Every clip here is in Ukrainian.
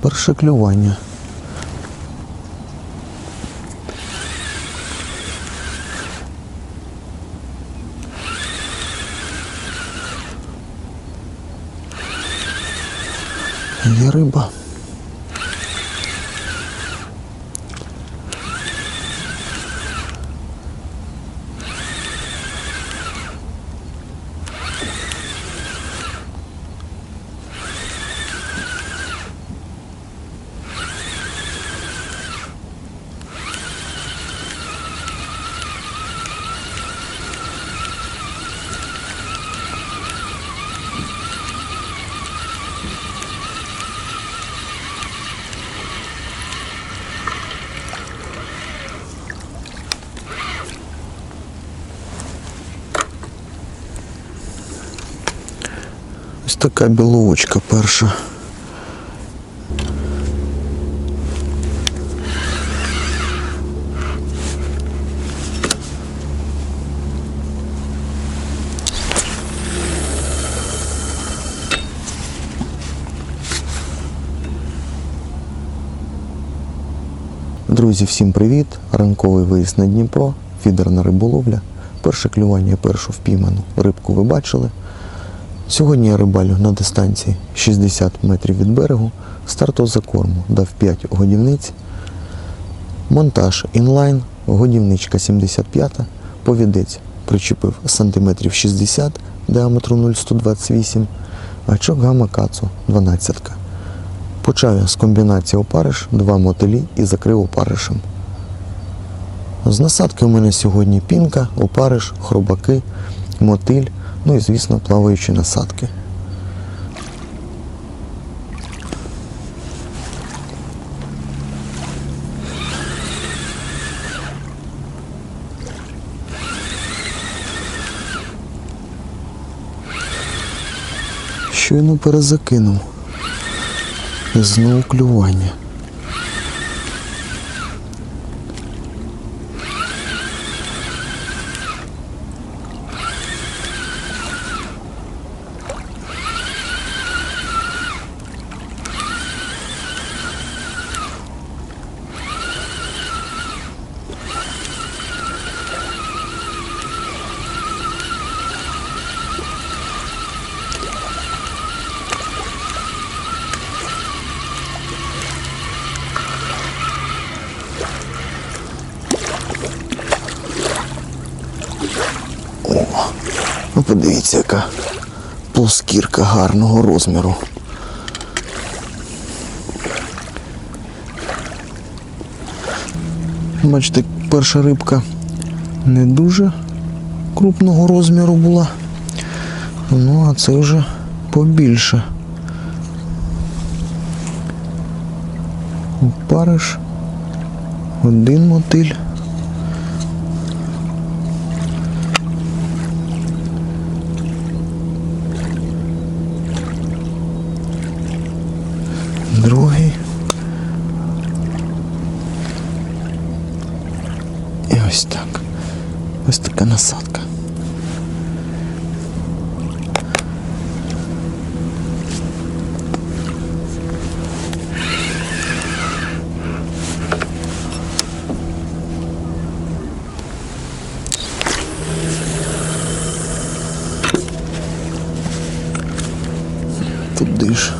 Перше клювання. Є риба. Така біловочка перша. Друзі, всім привіт! Ранковий виїзд на Дніпро, фідерна риболовля. Перше клювання, першу впійману рибку ви бачили. Сьогодні я рибалю на дистанції 60 метрів від берегу. Старту за корму дав 5 годівниць. Монтаж інлайн, годівничка 75, повідець причепив сантиметрів 60 діаметру 0,128, гачок гамма кацу 12. Почав я з комбінації опариш, два мотилі і закрив опаришем. З насадки у мене сьогодні пінка, опариш, хробаки, мотиль, ну і, звісно, плаваючі насадки. Щойно перезакинув. Знову клювання. Подивіться, яка плоскірка гарного розміру. Бачите, перша рибка не дуже крупного розміру була. Ну, а це вже побільше. Опариш, один мотиль. Другий. І ось так. Ось така насадка. Туди ж.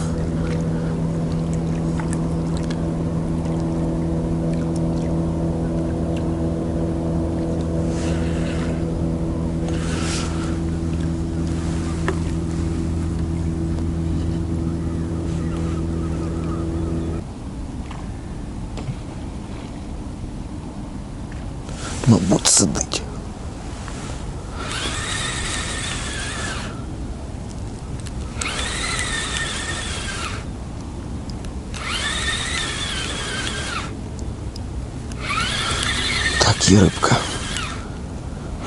Є.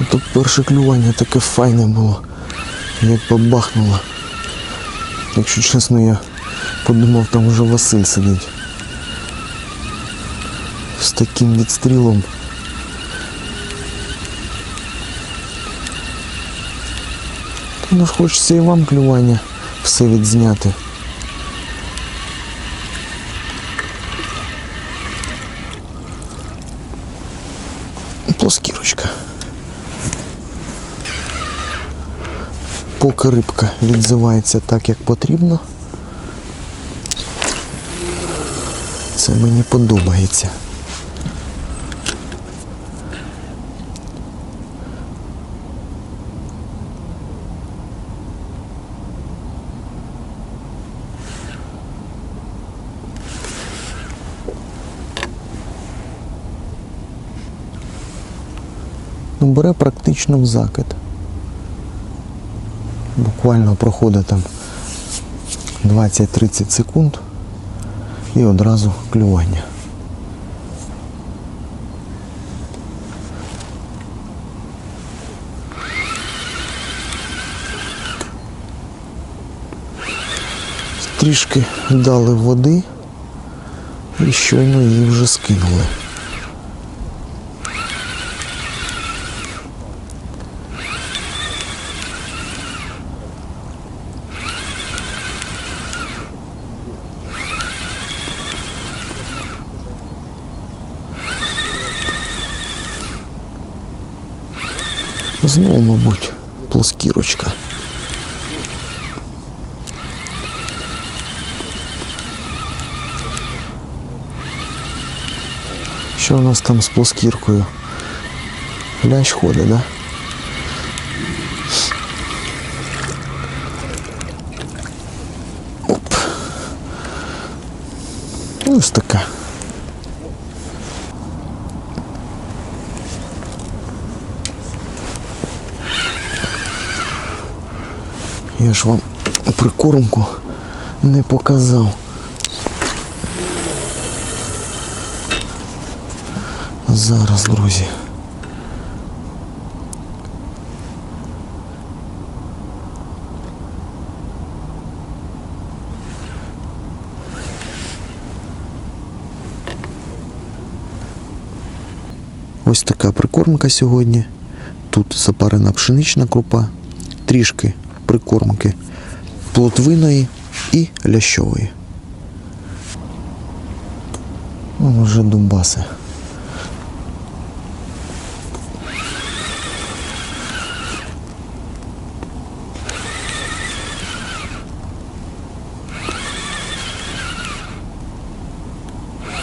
А тут перше клювання таке файне було. Як побахнуло. Якщо чесно, я подумав, там вже Василь сидить. З таким відстрілом. Ну ж хочеться і вам клювання все відзняти. Поки рибка відзивається так, як потрібно. Це мені подобається. Ну, бере практично в закид. Буквально проходить там 20-30 секунд і одразу клювання. Трішки дали води і щойно її вже скинули. Знову, мабуть, плоскірочка. Що у нас там з плоскіркою? Лящ ходить, да? Оп. Ось така. Я ж вам прикормку не показав. Зараз, друзі. Ось така прикормка сьогодні. Тут запарена пшенична крупа, трішки прикормки плотвиної і лящової. Вон уже дубаси.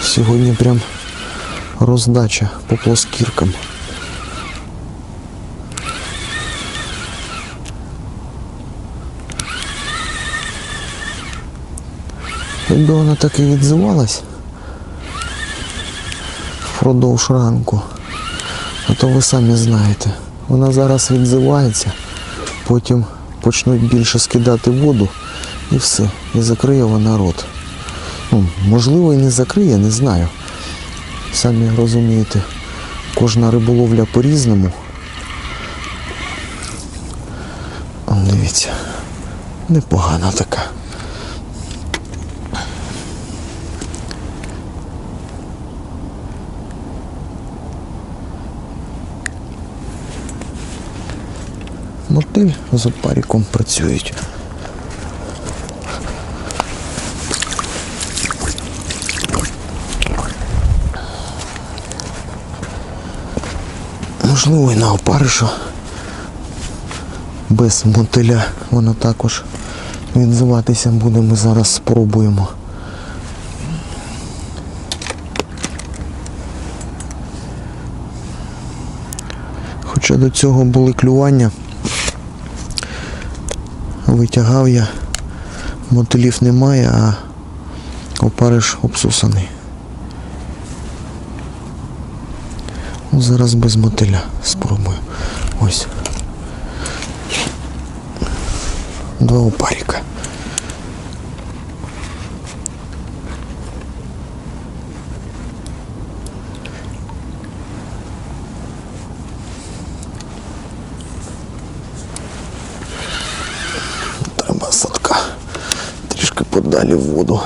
Сьогодні прям роздача по плоскіркам. Якби вона так і відзивалась впродовж ранку, а то ви самі знаєте, вона зараз відзивається, потім почнуть більше скидати воду і все, і закриє вона рот. Ну, можливо, і не закриє, не знаю. Самі розумієте, кожна риболовля по-різному. Дивіться, непогана така. Мотиль з опаріком працюють. Можливо, і на опаришу без мотиля воно також відзиватися буде. Ми зараз спробуємо. Хоча до цього були клювання, витягав я, мотилів немає, а опариш обсусаний. Ну, зараз без мотиля спробую. Ось. Два опаріка. Трішки подалі в воду.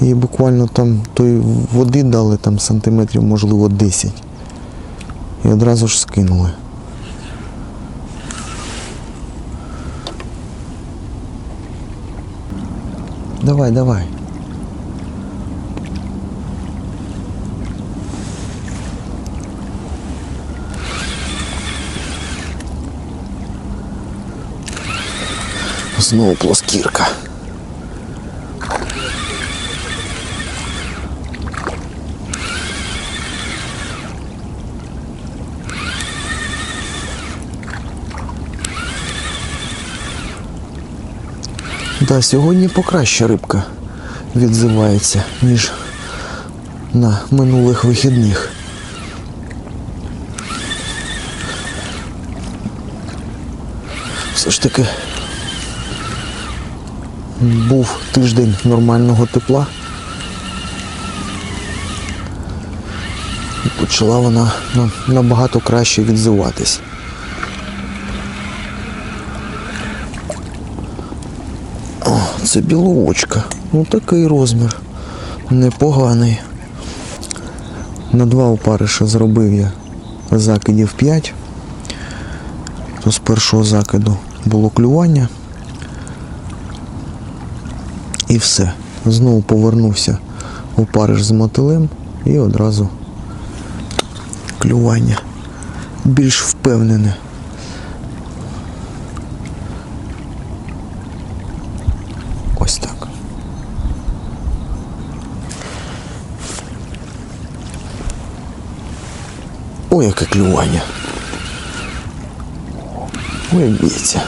І буквально там той води дали там сантиметрів, можливо, 10. І одразу ж скинули. Давай, давай. Знову плоскірка. Да, сьогодні покраще рибка відзивається, ніж на минулих вихідних. Все ж таки був тиждень нормального тепла. І почала вона набагато краще відзиватись. О, це біловочка. Ну такий розмір. Непоганий. На два опариша зробив я закидів 5. То з першого закиду було клювання. І все. Знову повернувся опариш з мотилем і одразу клювання. Більш впевнене. Ось так. Ой, яке клювання. Ой, як б'ється.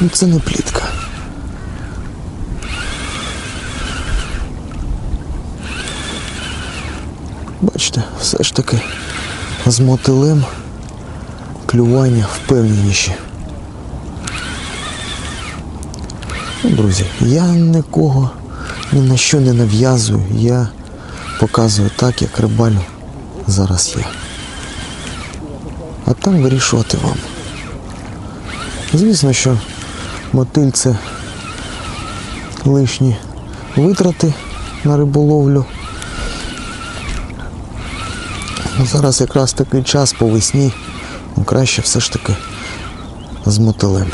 Ну це не плітка. Бачите, все ж таки з мотилем клювання впевненіші. Ну, друзі, я нікого ні на що не нав'язую, я показую так, як рибалю зараз я. А там вирішувати вам. Звісно, що мотиль це лишні витрати на риболовлю. Ну, зараз якраз такий час по весні, ну, краще все ж таки з мотилем.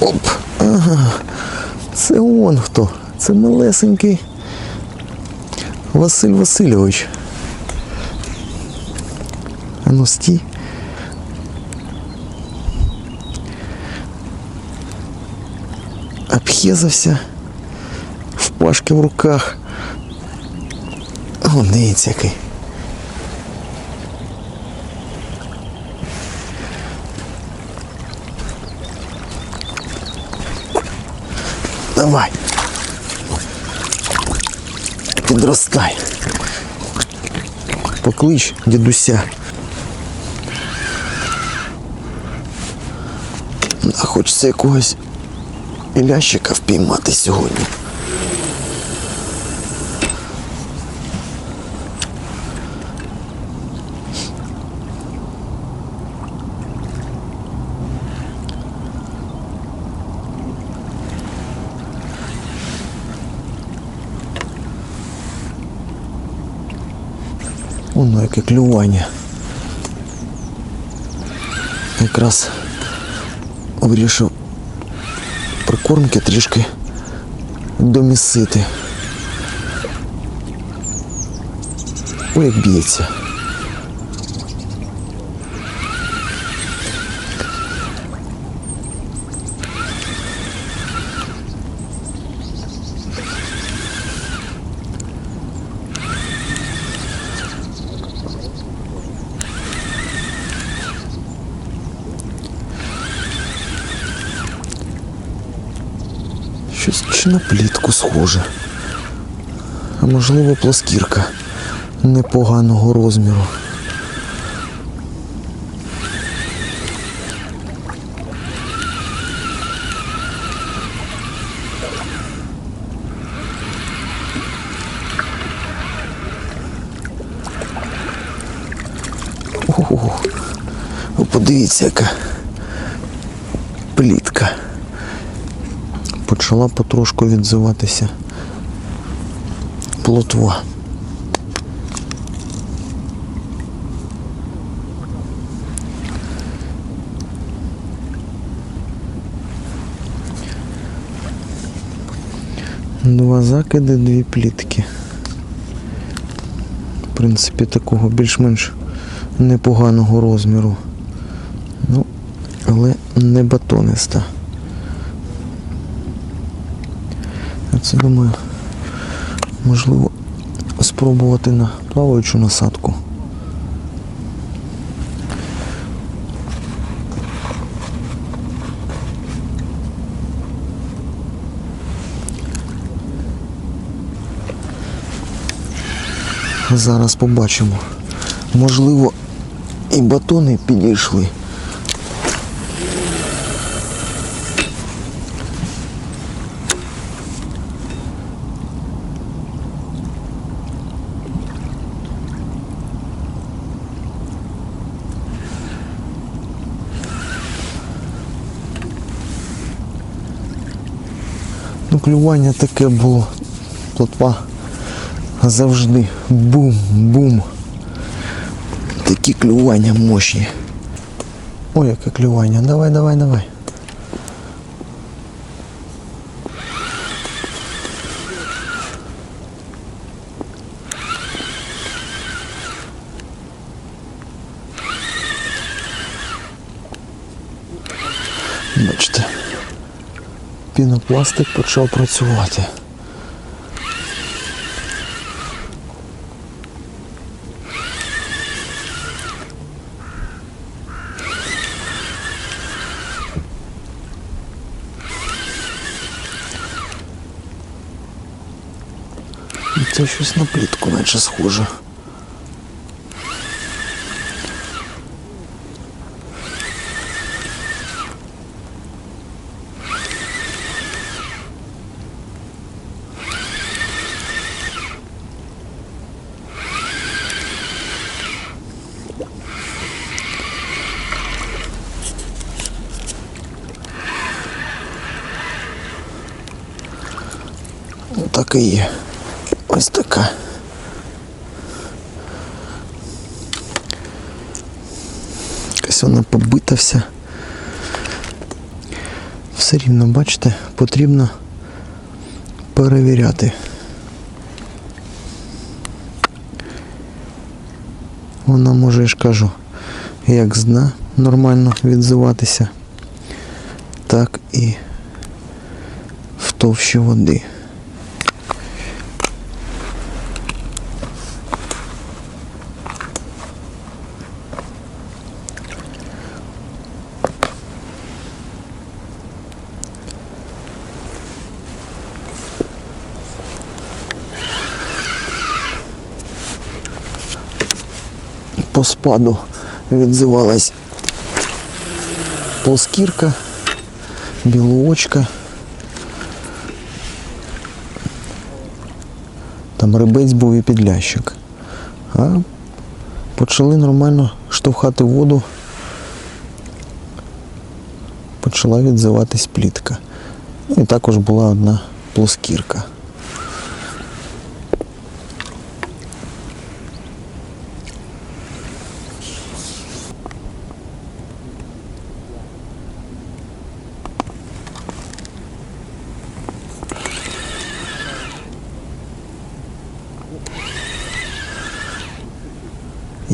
Оп! Ага. Це он хто? Це малесенький Василь Васильович. А ну стій. Обхезався в пашки в руках. О, дивіться який. Давай. Підростай. Поклич дідуся. Хочеться якогось лящика впіймати сьогодні. Воно яке клювання. Якраз вирішив прикормки трішки домісити. Ой, як б'ється. Щось чи на плітку схоже. А можливо плоскірка непоганого розміру. Ого, подивіться, яка плітка почала потрошку відзиватися плотва. Два закиди, дві плітки. В принципі, такого більш-менш непоганого розміру. Ну, але не батониста. Це думаю, можливо, спробувати на плаваючу насадку. Зараз побачимо. Можливо, і батони підійшли. Ну, клювання таке було. Плотва завжди бум-бум. Такі клювання мощні. Ой, яке клювання. Давай, давай, давай. Бачите, пінопластик почав працювати. Це щось на плітку наче схоже. Так і є. Ось така. Якась вона побита вся. Все рівно, бачите, потрібно перевіряти. Вона може, я ж кажу, як з дна нормально відзиватися, так і в товщі води. по спаду відзивалась плоскірка, білоочка. Там рибець був і підлящик. А почали нормально штовхати воду. Почала відзиватись плітка. І також була одна плоскірка.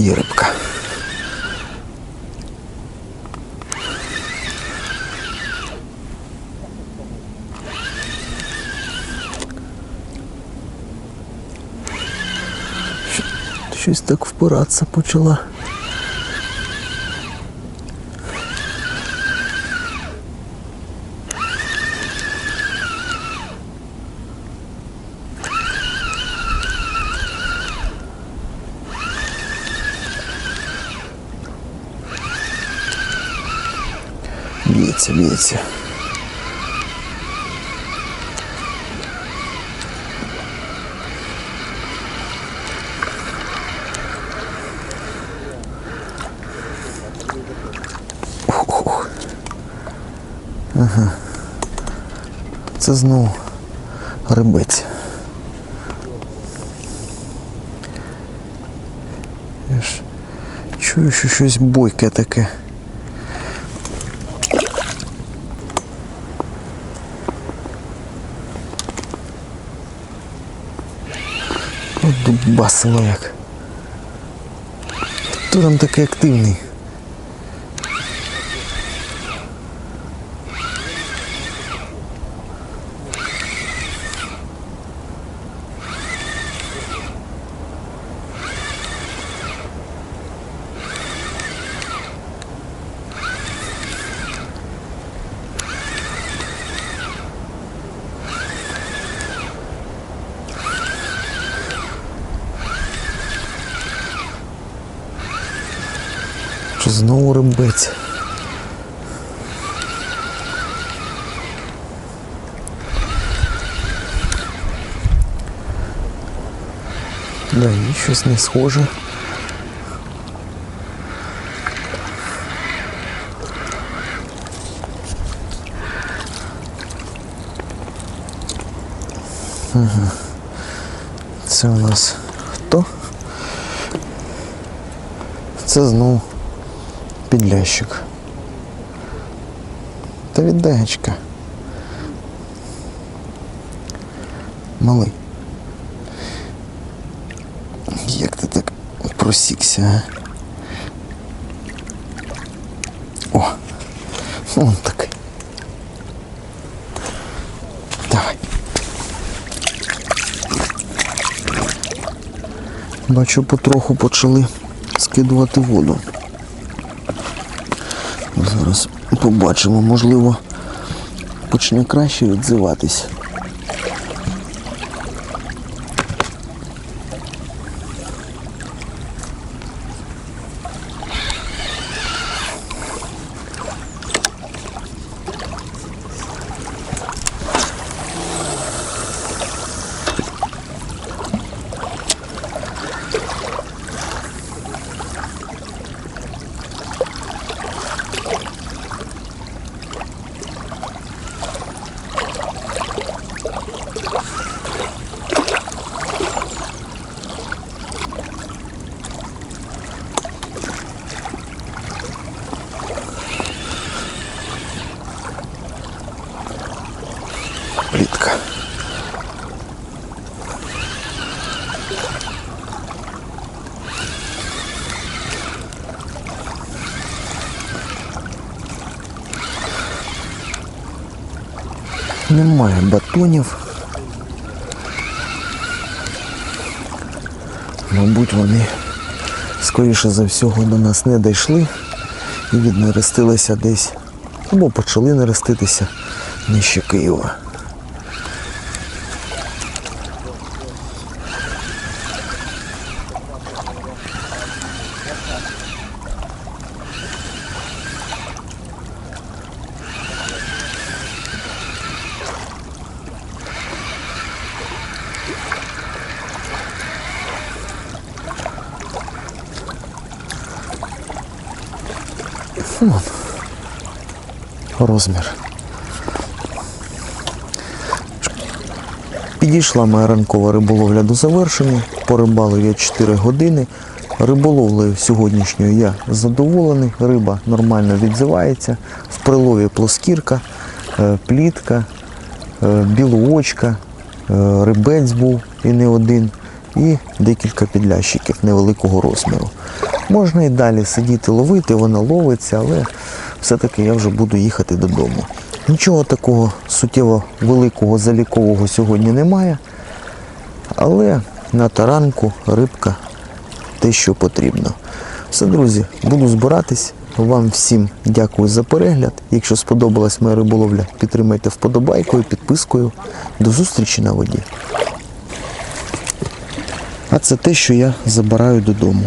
Є рибка. Щ- Щось так впиратися почала. Б'ється. Ага. Це знову рибець. Я ж чую, що щось бойке таке. От дубасило як. Хто там такий активний? Що знову рибець? Да, і щось не схоже. Ага. Це у нас хто? Це знову підлящик. Та віддачка. Малий. Як ти так просікся, а? О! Вон так. Давай. Бачу, потроху почали скидувати воду. Побачимо, можливо, почне краще відзиватись. Немає батонів. Мабуть, вони скоріше за всього до нас не дійшли і віднерестилися десь або почали нереститися нижче Києва. Розмір. Підійшла моя ранкова риболовля до завершення. Порибалив я 4 години. Риболовлею сьогоднішньою я задоволений. Риба нормально відзивається. В прилові плоскірка, е, плітка, е, білоочка, е, рибець був і не один, і декілька підлящиків невеликого розміру. Можна і далі сидіти ловити, вона ловиться, але все-таки я вже буду їхати додому. Нічого такого суттєво великого залікового сьогодні немає, але на таранку рибка те, що потрібно. Все, друзі, буду збиратись. Вам всім дякую за перегляд. Якщо сподобалась моя риболовля, підтримайте вподобайкою, підпискою. До зустрічі на воді. А це те, що я забираю додому.